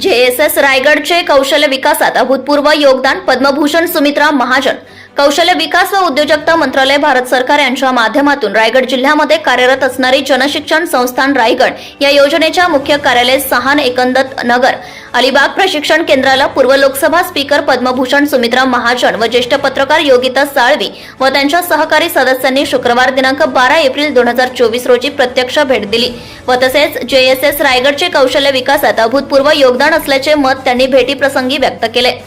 JSS रायगडचे कौशल्य विकासात अभूतपूर्व योगदान पद्मभूषण सुमित्रा महाजन. कौशल्य विकास व उद्योजकता मंत्रालय भारत सरकार यांच्या माध्यमातून रायगड जिल्ह्यामध्ये कार्यरत असणारी जनशिक्षण संस्थान रायगड या योजनेच्या मुख्य कार्यालय सहान एकंदत नगर अलिबाग प्रशिक्षण केंद्राला पूर्व लोकसभा स्पीकर पद्मभूषण सुमित्रा महाजन व ज्येष्ठ पत्रकार योगिता साळवी व त्यांच्या सहकारी सदस्यांनी शुक्रवार दिनांक बारा एप्रिल दोन हजार चोवीस रोजी प्रत्यक्ष भेट दिली व तसेच जेएसएस रायगडचे कौशल्य विकासात अभूतपूर्व योगदान असल्याचे मत त्यांनी भेटीप्रसंगी व्यक्त केले.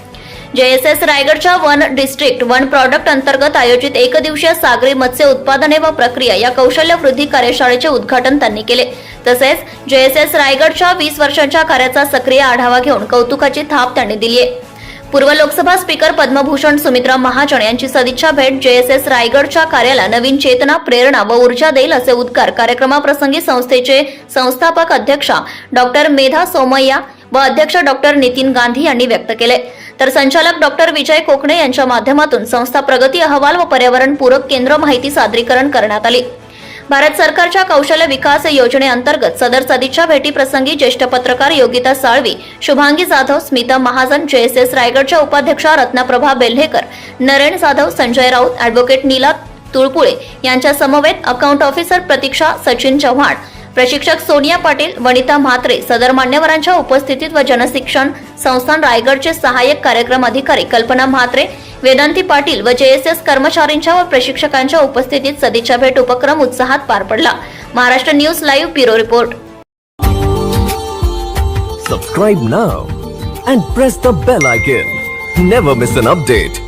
जेएसएस रायगडच्या वन डिस्ट्रिक्ट वन प्रॉडक्ट अंतर्गत आयोजित एक दिवसीय सागरी मत्स्य उत्पादने व प्रक्रिया या कौशल्य वृद्धी कार्यशाळेचे उद्घाटन त्यांनी केले. तसेच जेएसएस रायगडच्या वीस वर्षांच्या कार्याचा सक्रिय आढावा घेऊन कौतुकाची थाप त्यांनी दिली आहे. पूर्व लोकसभा स्पीकर पद्मभूषण सुमित्रा महाजन यांची सदिच्छा भेट जेएसएस रायगडच्या कार्याला नवीन चेतना प्रेरणा व ऊर्जा देईल असे उद्गार कार्यक्रमाप्रसंगी संस्थेचे संस्थापक अध्यक्षा डॉक्टर मेधा सोमय्या व अध्यक्ष डॉक्टर नितीन गांधी यांनी व्यक्त केले. तर संचालक डॉक्टर विजय कोकणे यांच्या माध्यमातून संस्था प्रगती अहवाल व पर्यावरण पूरक केंद्र माहिती सादरीकरण करण्यात आली. भारत सरकारच्या कौशल्य विकास योजनेअंतर्गत सदर सदिच्छा भेटीप्रसंगी ज्येष्ठ पत्रकार योगिता साळवी शुभांगी जाधव स्मिता महाजन जेएसएस रायगडच्या उपाध्यक्षा रत्नप्रभा बेल्हेकर नरेन जाधव संजय राऊत अॅडव्होकेट नीला तुळपुळे यांच्या समवेत अकाउंट ऑफिसर प्रतीक्षा सचिन चव्हाण प्रशिक्षक सोनिया पाटील वनिता म्हात्रे सदर मान्यवरांच्या उपस्थितीत व जनशिक्षण संस्थान रायगडचे सहाय्यक कार्यक्रम अधिकारी कल्पना म्हात्रे वेदांती पाटील व जेएसएस कर्मचाऱ्यांच्या व प्रशिक्षकांच्या उपस्थितीत सदिच्छा भेट उपक्रम उत्साहात पार पडला. Maharashtra news live bureau report. Subscribe now and press the bell icon never miss an update